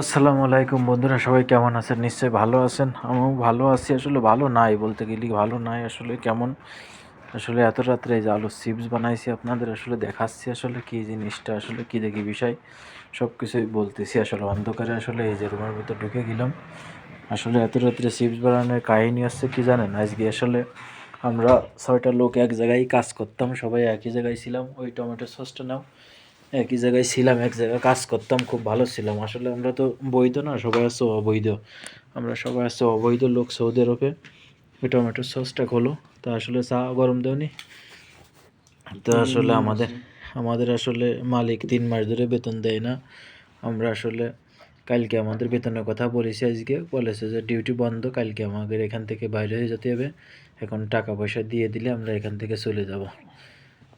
আসসালামু আলাইকুম বন্ধুরা, সবাই কেমন আছেন? নিশ্চয়ই ভালো আছেন। আমিও ভালো আছি, আসলে ভালো নাই বলতে গেলে ভালো নাই। আসলে কেমন? আসলে এত রাত্রে এই যে আলু চিপস বানাইছি আপনাদের, আসলে দেখাচ্ছি আসলে কী জিনিসটা, আসলে কী দেখি বিষয়। সব কিছুই বলতেছি, আসলে অন্ধকারে আসলে এই যে রুমের ভিতর ঢুকে গেলাম। আসলে এত রাত্রে চিপস বানানোর কাহিনী আসছে কি জানেন? আজকে আসলে আমরা ছয়টা লোক এক জায়গায় কাজ করতাম, সবাই একই জায়গায় ছিলাম। ওই টমেটো সসটা নাও। একই জায়গায় ছিলাম এক জায়গায় কাজ করতাম খুব ভালো ছিলাম। আসলে আমরা তো বৈধ না সবাই আছে অবৈধ। আমরা সবাই আছে অবৈধ লোক সৌদি আরবে। টমেটো সসটা খোলো। তা আসলে চা গরম দেওনি। তো আসলে আমাদের আমাদের আসলে মালিক তিন মাস ধরে বেতন দেয় না। আমরা আসলে কালকে আমাদের বেতনের কথা বলেছি আজকে। বলেছে যে ডিউটি বন্ধ কালকে আমাদের এখান থেকে বাইরে হয়ে যেতে হবে। এখন টাকা পয়সা দিয়ে দিলে আমরা এখান থেকে চলে যাব।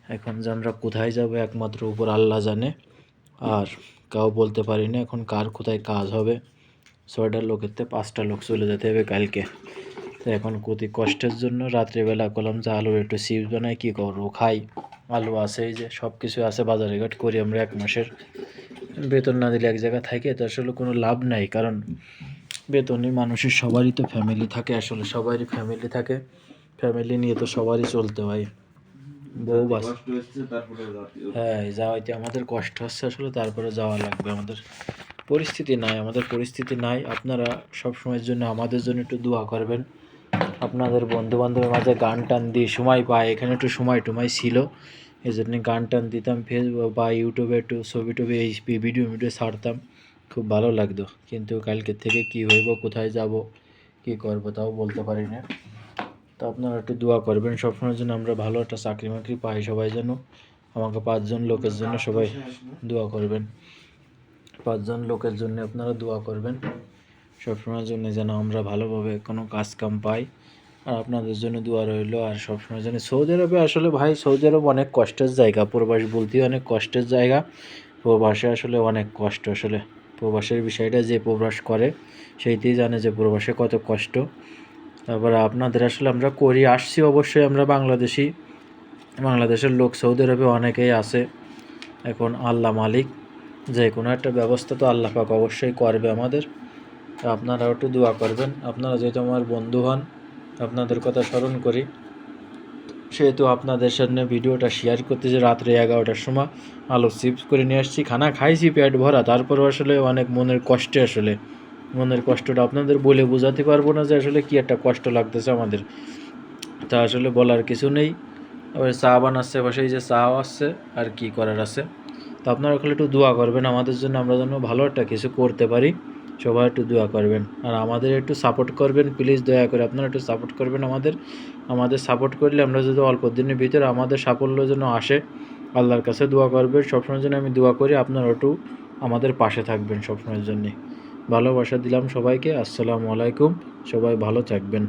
এখন যে আমরা কোথায় যাব একমাত্র উপর আল্লাহ জানে। আর কাউ বলতে পারি না এখন কার কোথায় কাজ হবে। ছয়টা লোকের থেকে পাঁচটা লোক চলে যেতে হবে কালকে। তো এখন কতি কষ্টের জন্য রাত্রিবেলা করলাম যে আলুর একটু চিপস বানাই, কী করব, খাই। আলু আছে, এই যে সব কিছু আছে বাজারে ঘাট করি আমরা এক মাসের। বেতন না দিলে এক জায়গায় থাকে, তো আসলে কোনো লাভ নাই। কারণ বেতনে মানুষের সবারই তো ফ্যামিলি থাকে, আসলে সবারই ফ্যামিলি থাকে। ফ্যামিলি নিয়ে তো সবারই চলতে হয়। বউ বাস হ্যাঁ যাওয়াইতে আমাদের কষ্ট হচ্ছে আসলে তারপরে যাওয়া লাগবে। আমাদের পরিস্থিতি নাই আমাদের পরিস্থিতি নাই। আপনারা সব সময়ের জন্য আমাদের জন্য একটু দোয়া করবেন। আপনাদের বন্ধু বান্ধবের মাঝে গান টান দিয়ে সময় পায়। এখানে একটু সময় টুমাই ছিল। এই জন্য গান টান দিতাম ফেসবুক বা ইউটিউবে একটু ছবি টবি এই ভিডিও ভিডিও ছাড়তাম। খুব ভালো লাগতো। কিন্তু কালকে থেকে কি হইব কোথায় যাব কি করব তাও বলতে পারি না। তো আপনারা একটু দোয়া করবেন সবসময়ের জন্য আমরা ভালো একটা চাকরি বাকরি পাই, সবাই যেন আমাকে পাঁচজন লোকের জন্য সবাই দোয়া করবেন। পাঁচজন লোকের জন্য আপনারা দোয়া করবেন, সবসময়ের জন্য যেন আমরা ভালোভাবে কোনো কাজ কাম পাই। আর আপনাদের জন্য দোয়া রইল, আর সবসময় যেন সৌদি আরবে আসলে ভাই, সৌদি আরব অনেক কষ্টের জায়গা, প্রবাস বলতেই অনেক কষ্টের জায়গা। প্রবাসে আসলে অনেক কষ্ট, আসলে প্রবাসের বিষয়টা যে প্রবাস করে সেইটাই জানে যে প্রবাসে কত কষ্ট। তারপরে আপনাদের আসলে আমরা করি, আসছি অবশ্যই আমরা বাংলাদেশি। বাংলাদেশের লোক সৌদি আরবে অনেকেই আছে। এখন আল্লাহ মালিক, যে কোনো একটা ব্যবস্থা তো আল্লাহ পাক অবশ্যই করবে আমাদের। তো আপনারাও একটু দোয়া করবেন। আপনারা যেহেতু আমার বন্ধু হন, আপনাদের কথা স্মরণ করি। সেহেতু আপনাদের সামনে ভিডিওটা শেয়ার করতে যে রাত্রে এগারোটার সময় আলু চিপস করে নিয়ে আসছি, খানা খাইছি, পেট ভরা। তারপরেও আসলে অনেক মনের কষ্টে আসলে মনের কষ্টটা আপনাদের বলে বোঝাতে পারব না যে আসলে কি একটা কষ্ট লাগতেছে আমাদের। তা আসলে বলার কিছু নেই। আবার চা বানাচ্ছে এই যে চাও আসছে, আর কি করার আছে। তো আপনারা ওখানে একটু দোয়া করবেন, আমাদের জন্য আমরা যেন ভালো একটা কিছু করতে পারি। সবাই একটু দোয়া করবেন। আর আমাদের একটু সাপোর্ট করবেন প্লিজ দয়া করে আপনারা একটু সাপোর্ট করবেন আমাদের। আমাদের সাপোর্ট করলে আমরা যদি অল্প দিনের ভিতরে আমাদের সাফল্য যেন আসে, আল্লাহর কাছে দোয়া করবেন। সবসময়ের জন্য আমি দোয়া করি আপনারা একটু আমাদের পাশে থাকবেন সবসময়ের জন্যে। ভালোবাসা দিলাম সবাইকে। আসসালামু আলাইকুম। সবাই ভালো থাকবেন।